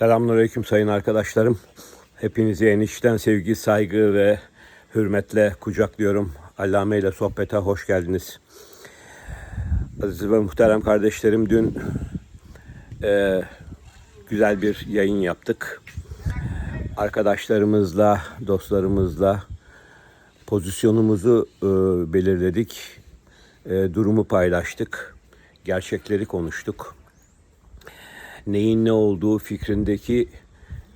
Selamünaleyküm sayın arkadaşlarım. Hepinizi enişten sevgi, saygı ve hürmetle kucaklıyorum. Allame ile sohbete hoş geldiniz. Aziz ve muhterem kardeşlerim dün e, güzel bir yayın yaptık. Arkadaşlarımızla, dostlarımızla pozisyonumuzu e, belirledik. E, durumu paylaştık. Gerçekleri konuştuk neyin ne olduğu fikrindeki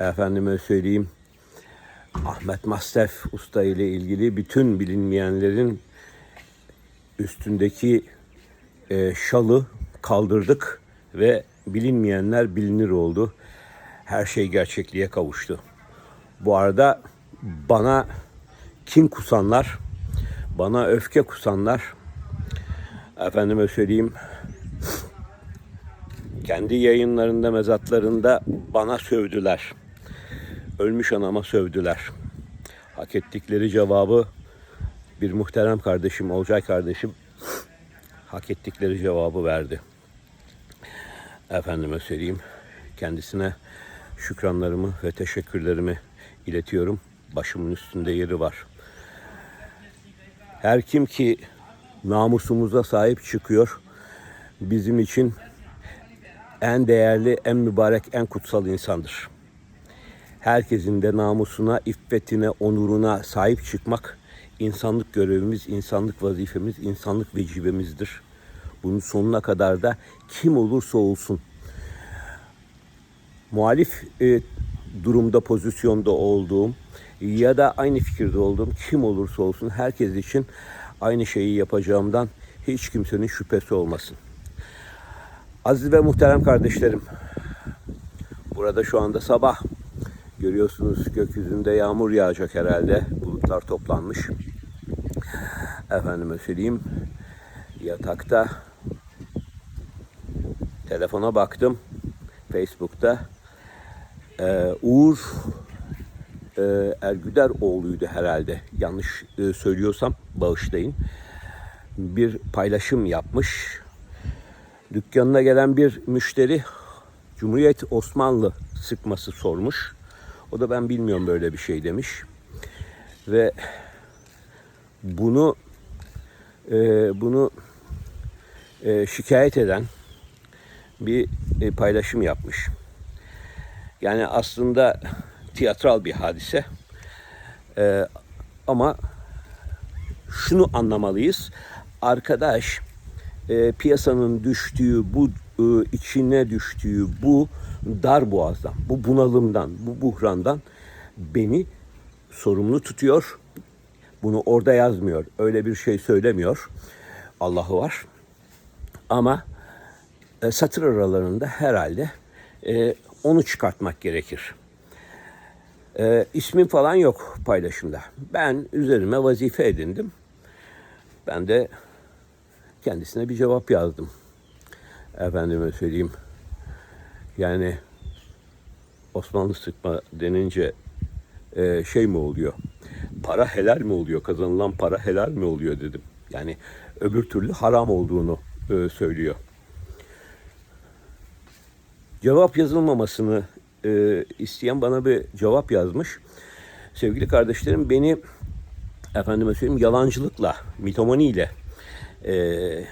efendime söyleyeyim Ahmet Mastef Usta ile ilgili bütün bilinmeyenlerin üstündeki e, şalı kaldırdık ve bilinmeyenler bilinir oldu. Her şey gerçekliğe kavuştu. Bu arada bana kin kusanlar, bana öfke kusanlar, efendime söyleyeyim kendi yayınlarında, mezatlarında bana sövdüler. Ölmüş anama sövdüler. Hak ettikleri cevabı bir muhterem kardeşim, Olcay kardeşim hak ettikleri cevabı verdi. Efendime söyleyeyim. Kendisine şükranlarımı ve teşekkürlerimi iletiyorum. Başımın üstünde yeri var. Her kim ki namusumuza sahip çıkıyor, bizim için en değerli, en mübarek, en kutsal insandır. Herkesin de namusuna, iffetine, onuruna sahip çıkmak insanlık görevimiz, insanlık vazifemiz, insanlık vecibemizdir. Bunun sonuna kadar da kim olursa olsun muhalif e, durumda, pozisyonda olduğum ya da aynı fikirde olduğum kim olursa olsun herkes için aynı şeyi yapacağımdan hiç kimsenin şüphesi olmasın. Aziz ve muhterem kardeşlerim, burada şu anda sabah görüyorsunuz gökyüzünde yağmur yağacak herhalde. Bulutlar toplanmış. Efendime söyleyeyim, yatakta telefona baktım. Facebook'ta ee, Uğur e, Ergüder oğluydu herhalde. Yanlış e, söylüyorsam bağışlayın. Bir paylaşım yapmış Dükkanına gelen bir müşteri Cumhuriyet Osmanlı sıkması sormuş. O da ben bilmiyorum böyle bir şey demiş. Ve bunu e, bunu e, şikayet eden bir e, paylaşım yapmış. Yani aslında tiyatral bir hadise. E, ama şunu anlamalıyız. Arkadaş e, piyasanın düştüğü bu e, içine düştüğü bu dar boğazdan, bu bunalımdan, bu buhrandan beni sorumlu tutuyor. Bunu orada yazmıyor. Öyle bir şey söylemiyor. Allah'ı var. Ama e, satır aralarında herhalde e, onu çıkartmak gerekir. E, ismim falan yok paylaşımda. Ben üzerime vazife edindim. Ben de kendisine bir cevap yazdım. Efendime söyleyeyim. Yani Osmanlı sıkma denince e, şey mi oluyor? Para helal mi oluyor? Kazanılan para helal mi oluyor dedim. Yani öbür türlü haram olduğunu e, söylüyor. Cevap yazılmamasını e, isteyen bana bir cevap yazmış. Sevgili kardeşlerim beni efendime söyleyeyim yalancılıkla, mitomaniyle e,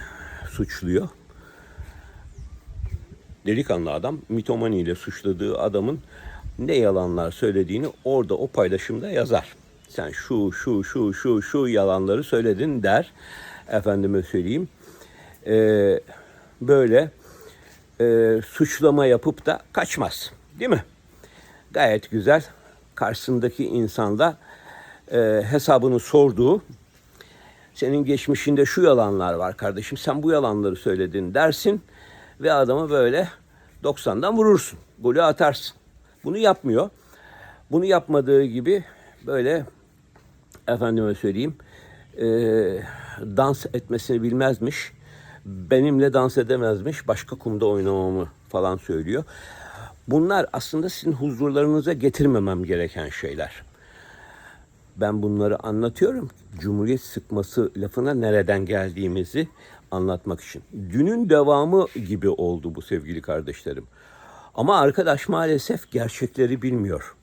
suçluyor. Delikanlı adam mitomani ile suçladığı adamın ne yalanlar söylediğini orada o paylaşımda yazar. Sen şu şu şu şu şu yalanları söyledin der. Efendime söyleyeyim. E, böyle e, suçlama yapıp da kaçmaz. Değil mi? Gayet güzel. Karşısındaki insanda e, hesabını sorduğu senin geçmişinde şu yalanlar var kardeşim sen bu yalanları söyledin dersin ve adamı böyle 90'dan vurursun. Golü atarsın. Bunu yapmıyor. Bunu yapmadığı gibi böyle efendime söyleyeyim e, dans etmesini bilmezmiş. Benimle dans edemezmiş. Başka kumda oynamamı falan söylüyor. Bunlar aslında sizin huzurlarınıza getirmemem gereken şeyler. Ben bunları anlatıyorum. Cumhuriyet sıkması lafına nereden geldiğimizi anlatmak için. Dünün devamı gibi oldu bu sevgili kardeşlerim. Ama arkadaş maalesef gerçekleri bilmiyor.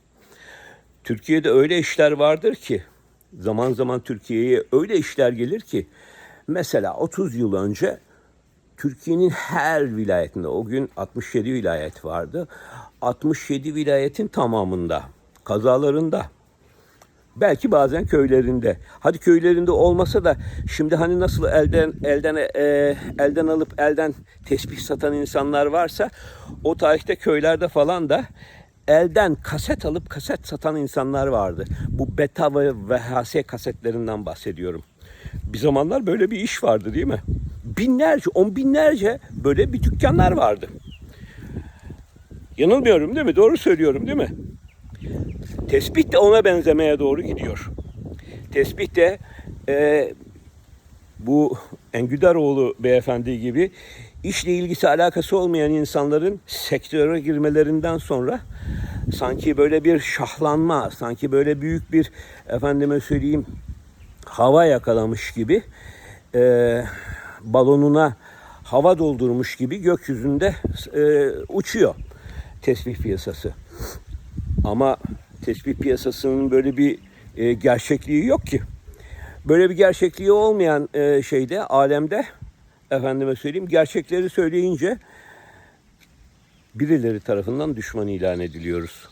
Türkiye'de öyle işler vardır ki zaman zaman Türkiye'ye öyle işler gelir ki mesela 30 yıl önce Türkiye'nin her vilayetinde o gün 67 vilayet vardı. 67 vilayetin tamamında kazalarında belki bazen köylerinde. Hadi köylerinde olmasa da şimdi hani nasıl elden elden e, elden alıp elden tesbih satan insanlar varsa o tarihte köylerde falan da elden kaset alıp kaset satan insanlar vardı. Bu beta ve VHS kasetlerinden bahsediyorum. Bir zamanlar böyle bir iş vardı değil mi? Binlerce, on binlerce böyle bir dükkanlar vardı. Yanılmıyorum değil mi? Doğru söylüyorum değil mi? Tesbih de ona benzemeye doğru gidiyor. Tesbih de e, bu Engüdaroğlu beyefendi gibi işle ilgisi alakası olmayan insanların sektöre girmelerinden sonra sanki böyle bir şahlanma, sanki böyle büyük bir efendime söyleyeyim hava yakalamış gibi e, balonuna hava doldurmuş gibi gökyüzünde e, uçuyor tesbih piyasası. Ama tesbih piyasasının böyle bir e, gerçekliği yok ki. Böyle bir gerçekliği olmayan e, şeyde, alemde efendime söyleyeyim gerçekleri söyleyince birileri tarafından düşman ilan ediliyoruz.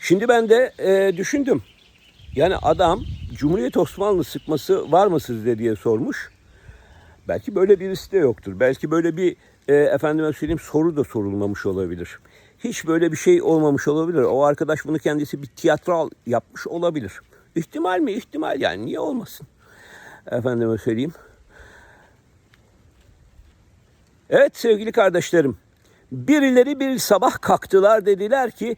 Şimdi ben de e, düşündüm. Yani adam Cumhuriyet Osmanlı sıkması var mı sizde diye sormuş. Belki böyle birisi de yoktur. Belki böyle bir e, efendime söyleyeyim soru da sorulmamış olabilir. Hiç böyle bir şey olmamış olabilir. O arkadaş bunu kendisi bir tiyatral yapmış olabilir. İhtimal mi? İhtimal yani niye olmasın? Efendime söyleyeyim. Evet sevgili kardeşlerim. Birileri bir sabah kalktılar dediler ki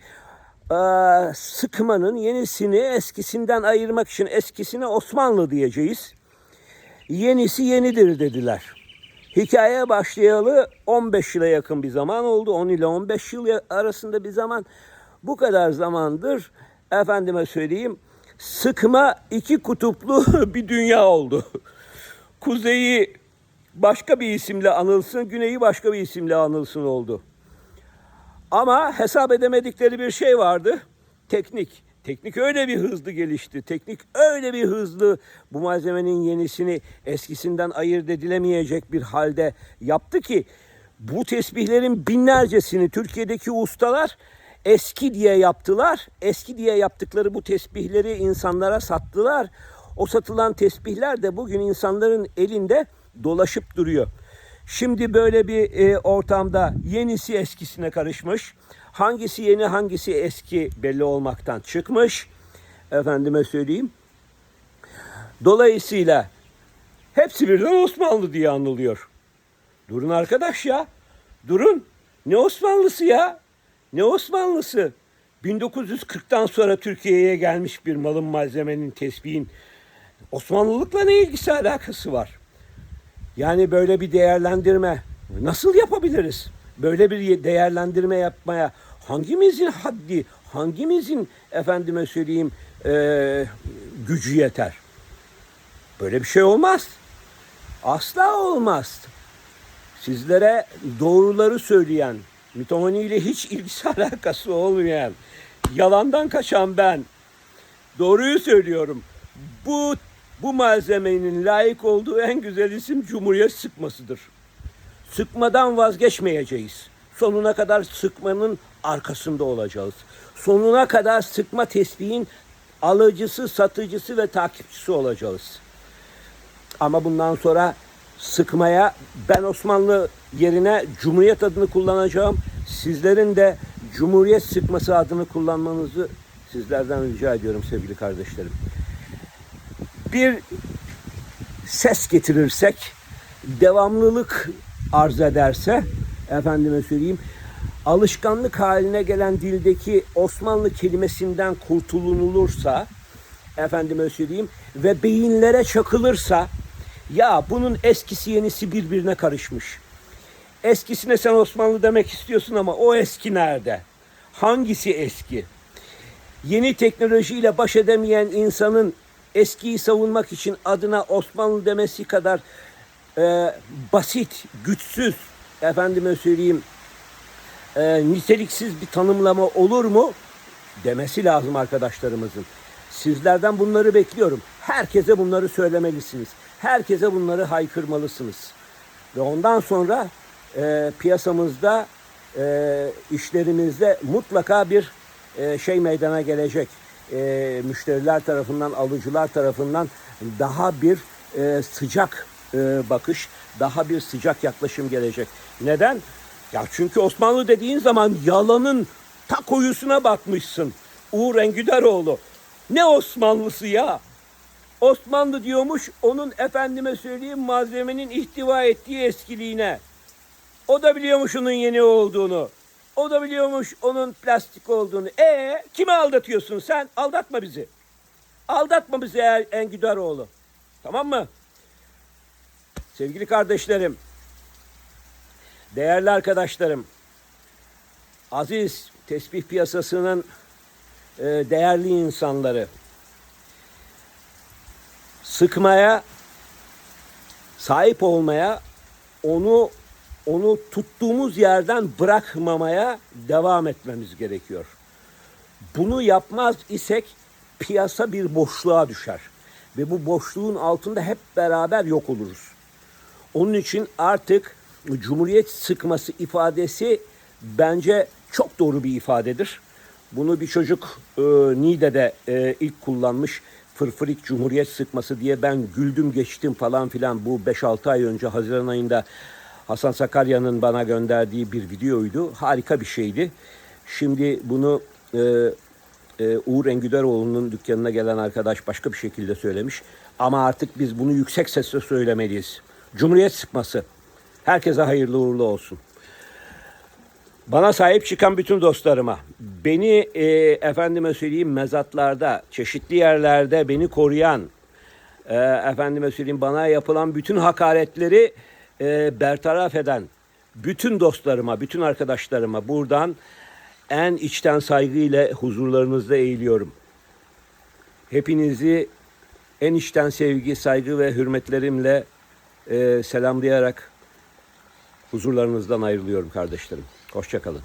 "Aa, sıkmanın yenisini eskisinden ayırmak için eskisine Osmanlı diyeceğiz. Yenisi yenidir dediler. Hikayeye başlayalı 15 yıla yakın bir zaman oldu. 10 ile 15 yıl arasında bir zaman. Bu kadar zamandır efendime söyleyeyim sıkma iki kutuplu bir dünya oldu. Kuzeyi başka bir isimle anılsın, güneyi başka bir isimle anılsın oldu. Ama hesap edemedikleri bir şey vardı. Teknik. Teknik öyle bir hızlı gelişti. Teknik öyle bir hızlı bu malzemenin yenisini eskisinden ayırt edilemeyecek bir halde yaptı ki bu tesbihlerin binlercesini Türkiye'deki ustalar eski diye yaptılar. Eski diye yaptıkları bu tesbihleri insanlara sattılar. O satılan tesbihler de bugün insanların elinde dolaşıp duruyor. Şimdi böyle bir e, ortamda yenisi eskisine karışmış. Hangisi yeni hangisi eski belli olmaktan çıkmış. Efendime söyleyeyim. Dolayısıyla hepsi birden Osmanlı diye anılıyor. Durun arkadaş ya. Durun. Ne Osmanlısı ya? Ne Osmanlısı? 1940'tan sonra Türkiye'ye gelmiş bir malın malzemenin tesbihin Osmanlılıkla ne ilgisi alakası var? Yani böyle bir değerlendirme nasıl yapabiliriz? Böyle bir değerlendirme yapmaya hangimizin haddi, hangimizin efendime söyleyeyim e, gücü yeter? Böyle bir şey olmaz. Asla olmaz. Sizlere doğruları söyleyen, mitomaniyle hiç ilgisi alakası olmayan, yalandan kaçan ben, doğruyu söylüyorum. Bu bu malzemenin layık olduğu en güzel isim Cumhuriyet sıkmasıdır. Sıkmadan vazgeçmeyeceğiz. Sonuna kadar sıkmanın arkasında olacağız. Sonuna kadar sıkma tesbihin alıcısı, satıcısı ve takipçisi olacağız. Ama bundan sonra sıkmaya ben Osmanlı yerine Cumhuriyet adını kullanacağım. Sizlerin de Cumhuriyet sıkması adını kullanmanızı sizlerden rica ediyorum sevgili kardeşlerim bir ses getirirsek, devamlılık arz ederse, efendime söyleyeyim, alışkanlık haline gelen dildeki Osmanlı kelimesinden kurtulunulursa, efendime söyleyeyim, ve beyinlere çakılırsa, ya bunun eskisi yenisi birbirine karışmış. Eskisine sen Osmanlı demek istiyorsun ama o eski nerede? Hangisi eski? Yeni teknolojiyle baş edemeyen insanın eskiyi savunmak için adına Osmanlı demesi kadar e, basit, güçsüz, efendime söyleyeyim, e, niteliksiz bir tanımlama olur mu? Demesi lazım arkadaşlarımızın. Sizlerden bunları bekliyorum. Herkese bunları söylemelisiniz. Herkese bunları haykırmalısınız. Ve ondan sonra e, piyasamızda, e, işlerimizde mutlaka bir e, şey meydana gelecek. E, müşteriler tarafından, alıcılar tarafından daha bir e, sıcak e, bakış, daha bir sıcak yaklaşım gelecek. Neden? Ya çünkü Osmanlı dediğin zaman yalanın ta koyusuna bakmışsın. Uğur Engüderoğlu. Ne Osmanlısı ya? Osmanlı diyormuş onun efendime söyleyeyim malzemenin ihtiva ettiği eskiliğine. O da biliyormuş onun yeni olduğunu. O da biliyormuş onun plastik olduğunu. E kimi aldatıyorsun sen? Aldatma bizi. Aldatma bizi eğer Engüderoğlu. Tamam mı? Sevgili kardeşlerim, değerli arkadaşlarım, aziz tesbih piyasasının e, değerli insanları, sıkmaya, sahip olmaya, onu onu tuttuğumuz yerden bırakmamaya devam etmemiz gerekiyor. Bunu yapmaz isek piyasa bir boşluğa düşer ve bu boşluğun altında hep beraber yok oluruz. Onun için artık Cumhuriyet sıkması ifadesi bence çok doğru bir ifadedir. Bunu bir çocuk e, Niğde'de e, ilk kullanmış fırfırik Cumhuriyet sıkması diye ben güldüm geçtim falan filan bu 5-6 ay önce Haziran ayında Hasan Sakarya'nın bana gönderdiği bir videoydu. Harika bir şeydi. Şimdi bunu e, e, Uğur Engüderoğlu'nun dükkanına gelen arkadaş başka bir şekilde söylemiş. Ama artık biz bunu yüksek sesle söylemeliyiz. Cumhuriyet sıkması. Herkese hayırlı uğurlu olsun. Bana sahip çıkan bütün dostlarıma, beni e, efendime söyleyeyim mezatlarda, çeşitli yerlerde beni koruyan, e, efendime söyleyeyim bana yapılan bütün hakaretleri e, bertaraf eden bütün dostlarıma, bütün arkadaşlarıma buradan en içten saygıyla huzurlarınızda eğiliyorum. Hepinizi en içten sevgi, saygı ve hürmetlerimle e, selamlayarak huzurlarınızdan ayrılıyorum kardeşlerim. Hoşçakalın.